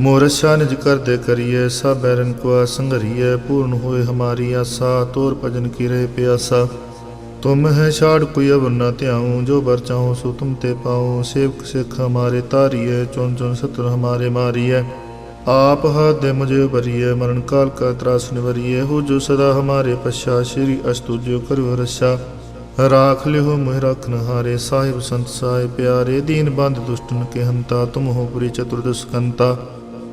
ਮੋਰਛਾ ਨਿਜ ਕਰਦੇ ਕਰੀਏ, ਸਭ ਬੈਰਨ ਕੋ ਸੰਗਰੀਏ ਪੂਰਨ ਹੋਏ ਹਮਾਰੀ ਆਸਾ, ਤੋਰ ਭਜਨ ਕੀ ਰਹੇ ਪਿਆਸਾ। ਤੁਮ ਹੈ ਛਾੜ ਕੋਈ ਅਵਰ ਨ ਧਿਆਉ, ਜੋ ਬਰ ਚਾਹੋ ਸੋ ਤੁਮ ਤੇ ਪਾਉ। ਸੇਵਕ ਸਿਖ ਹਮਾਰੇ ਤਾਰੀਏ ਚੁਨ ਚੁਨ ਸਤਰ ਹਮਾਰੇ ਮਾਰੀਏ। ਆਪ ਹੱਥ ਦੇ ਮੁਝੇ ਬਰੀਏ ਮਰਨ ਕਾਲ ਕਾ ਤਰਾਸ ਨਿਵਰੀਏ। ਹੋ ਜੋ ਸਦਾ ਹਮਾਰੇ ਪਛਾ, ਸ਼੍ਰੀ ਅਸਤੁ ਜੋ ਕਰਿਓ ਰਛਾ ਰਾਖ ਲਿਓ ਮੋਹਿ ਰਖਨ ਹਾਰੇ ਸਾਹਿਬ ਸੰਤ ਸਾਏ ਪਿਆਰੇ। ਦੀਨ ਬੰਦ ਦੁਸ਼ਟਨ ਕੇ ਹੰਤਾ, ਤੁਮ ਹੋ ਪੁਰੀ ਚਤੁਰਦਸ਼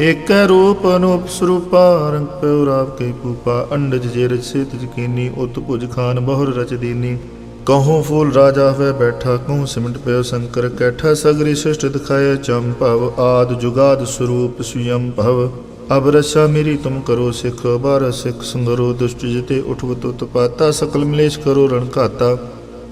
ਏਕੈ ਰੂਪ ਅਨੂਪ ਸਰੂਪਾ ਰੰਗ ਪਿਉ ਰਾਵ ਕੇ ਪੂਪਾ, ਅੰਡਜ ਜੇ ਰਚ ਸੇਤ ਜਕੀਨੀ ਉਤ ਭੁਜ ਖਾਨ ਬਹੁਰ ਰਚ ਦੀਨੀ। ਕਹੂੰ ਫੂਲ ਰਾਜਾ ਹੋਏ ਬੈਠਾ ਕਹੂੰ ਸਿਮਟ ਪਿਓ ਸ਼ੰਕਰ ਕੈਠਾ, ਸਗਰੀ ਸ੍ਰਿਸ਼ਟ ਦਿਖਾਏ ਭਵ, ਆਦ ਜੁਗਾਦ ਸਰੂਪ ਸੁਯੰ ਭਵ। ਅਬ ਰਸਾ ਮੇਰੀ ਤੁਮ ਕਰੋ ਸਿਖ ਬਾਰ ਸਿਖ ਸੰਗਰੋ, ਦੁਸ਼ਟ ਜਿਤੇ ਉਠਵ ਉਠਵਤ ਪਾਤਾ, ਸਕਲ ਮਲੇਸ਼ ਕਰੋ ਰਣ ਘਾਤਾ।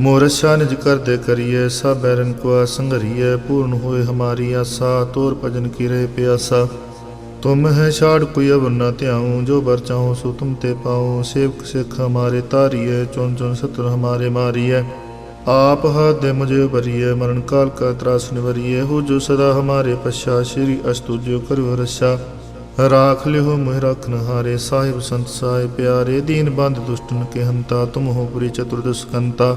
ਮੋਰਤ ਸ਼ਾਨਜ ਕਰਦੇ ਕਰੀਏ, ਸਭ ਐਰਨ ਕੋ ਸੰਗਰੀਏ ਪੂਰਨ ਹੋਏ ਹਮਾਰੀ ਆਸਾ, ਤੋਰ ਭਜਨ ਕੀਰੇ ਪਿਆਸਾ। ਤੁਮ ਹੈ ਛਾੜ ਕੋਈ ਅਵਰ ਨਾ ਧਿਆਉ, ਜੋ ਬਰ ਚਾਹੋ ਸੋ ਤੁਮ ਤੇ ਪਾਉ। ਸੇਵਕ ਸਿੱਖ ਹਮਾਰੇ ਤਾਰੀਏ ਚੁਣ ਚੁਣ ਸਤਰ ਹਮਾਰੇ ਮਾਰੀਏ। ਆਪ ਹੱਥ ਦੇ ਮੁਝੇ ਭਰੀਏ, ਮਰਨ ਕਾਲ ਕਾ ਤਰਾਸ ਨਿਵਰੀਏ। ਹੋ ਜੋ ਸਦਾ ਹਮਾਰੇ ਪਛਾ, ਸ਼੍ਰੀ ਅਸਤੁ ਜੋ ਕਰੋ ਰਸਾ ਰਾਖ ਲਿਓ ਮਹਿ ਰਖਨ ਹਾਰੇ ਸਾਹਿਬ ਸੰਤ ਸਾਹਿ ਪਿਆਰੇ। ਦੀਨ ਬੰਦ ਦੁਸ਼ਟਨ ਕੇ ਹੰਤਾ ਤੁਮ ਹੋ ਪੁਰੀ ਚਤੁਰਦਸ਼ਕੰਤਾ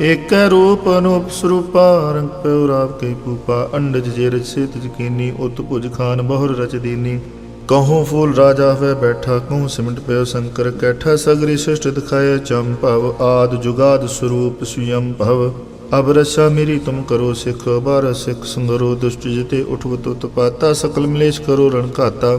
ਏਕ ਰੂਪ ਅਨੂਪ ਸਰੂਪ, ਰੰਗ ਪਿਉ ਰਾਵ ਕੈ ਪੂਪਾ, ਅੰਡਜ ਜੇ ਰਚੇ ਤਿਜ ਕੀਨੀ, ਉਤ ਭੁਜ ਖਾਨ ਬਹੁਰ ਰਚ ਦੀਨੀ। ਕਹੂੰ ਫੂਲ ਰਾਜਾ ਹੋਵੇ ਬੈਠਾ, ਕਹੂੰ ਸਿਮਟ ਪਿਓ ਸੰਕਰ ਕੈਠਾ, ਸਗਰੀ ਸਿਸ਼ਟ ਦਿਖਾਇ ਚੰਮ ਭਵ, ਆਦ ਜੁਗਾਦ ਸਰੂਪ ਸੁਯੰ ਭਵ। ਅਬ ਰਸਾ ਮੇਰੀ ਤੁਮ ਕਰੋ ਸਿਖ ਬਾਰ ਸਿਖ ਸੰਗਰੋ, ਦੁਸ਼ਟ ਜਿਤੇ ਉਠਵ ਉਠਵਤ ਪਾਤਾ, ਸਕਲ ਮਲੇਸ਼ ਕਰੋ ਰਣ ਘਾਤਾ।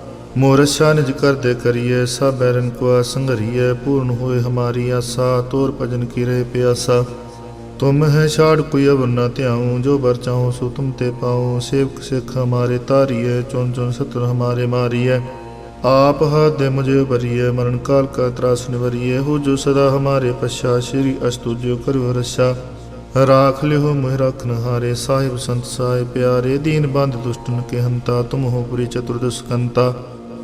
ਮੋਰਸ਼ਾ ਨਿਜ ਕਰਦੇ ਕਰੀਏ, ਸਭ ਬੈਰਨ ਕੋ ਸੰਘਰੀਏ, ਪੂਰਨ ਹੋਏ ਹਮਾਰੀ ਆਸਾ, ਤੋਰ ਭਜਨ ਕੀਰੇ ਪਿਆਸਾ। ਤੁਮ ਹੈ ਛਾੜ ਕੋਈ ਅਵਰ ਨਾ ਧਿਆਉ, ਜੋ ਬਰ ਚਾਹਉ ਸੋ ਤੁਮ ਤੇ ਪਾਉ। ਸੇਵਕ ਸਿੱਖ ਹਮਾਰੇ ਤਾਰੀਏ ਚੁਣ ਚੁਣ ਸਤਰ ਹਮਾਰੇ ਮਾਰੀਏ। ਆਪ ਹੱਥ ਦੇ ਮੁਝੇ ਭਰੀਏ, ਮਰਨ ਕਾਲ ਕਾ ਤਰਾਸ ਨਿਵਰੀਏ। ਹੋ ਜੋ ਸਦਾ ਹਮਾਰੇ ਪਛਾ, ਸ਼੍ਰੀ ਅਸਤੁ ਜੋ ਕਰੋ ਰਸਾ ਰਾਖ ਲਿਓ ਮੋਹਿ ਰਖਨ ਹਾਰੇ ਸਾਹਿਬ ਸੰਤ ਸਾਹਿ ਪਿਆਰੇ। ਦੀਨ ਬੰਦ ਦੁਸ਼ਟਨ ਕੇ ਹੰਤਾ, ਤੁਮ ਹੋ ਪੁਰੀ ਚਤੁਰਦਸ਼ਕੰਤਾ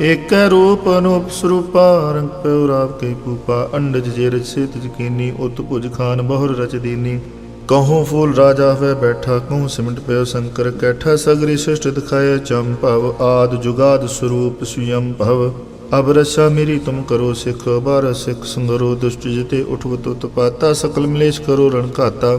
ਏਕੈ ਰੂਪ ਅਨੂਪ ਸਰੂਪਾ, ਰੰਗ ਪਉ ਰਾਵ ਕੈ ਕੂਪਾ, ਅੰਡਜ ਜੇ ਰਚ ਤਿਜ ਕੀਨੀ, ਉਤ ਭੁਜ ਖਾਨ ਬਹੁਰ ਰਚ ਦੀਨੀ। ਕਹੂੰ ਫੂਲ ਰਾਜਾ ਹੋਇ ਬੈਠਾ, ਕਹੂੰ ਸਿਮਟ ਪਿਓ ਸ਼ੰਕਰ ਕੈਠਾ, ਸਗਰੀ ਸ੍ਰਿਸ਼ਟ ਦਿਖਾਏ ਭਵ, ਆਦ ਜੁਗਾਦ ਸਰੂਪ ਸੁਯੰ ਭਵ। ਅਬ ਰਸਾ ਮੇਰੀ ਤੁਮ ਕਰੋ ਸਿਖ ਬਾਰ ਸਿਖ ਸੰਗਰੋ, ਦੁਸ਼ਟ ਜਿਤੇ ਉਠਵਤ ਉਤਪਾਤਾ ਸਕਲ ਮਲੇਸ਼ ਕਰੋ ਰਣ ਘਾਤਾ।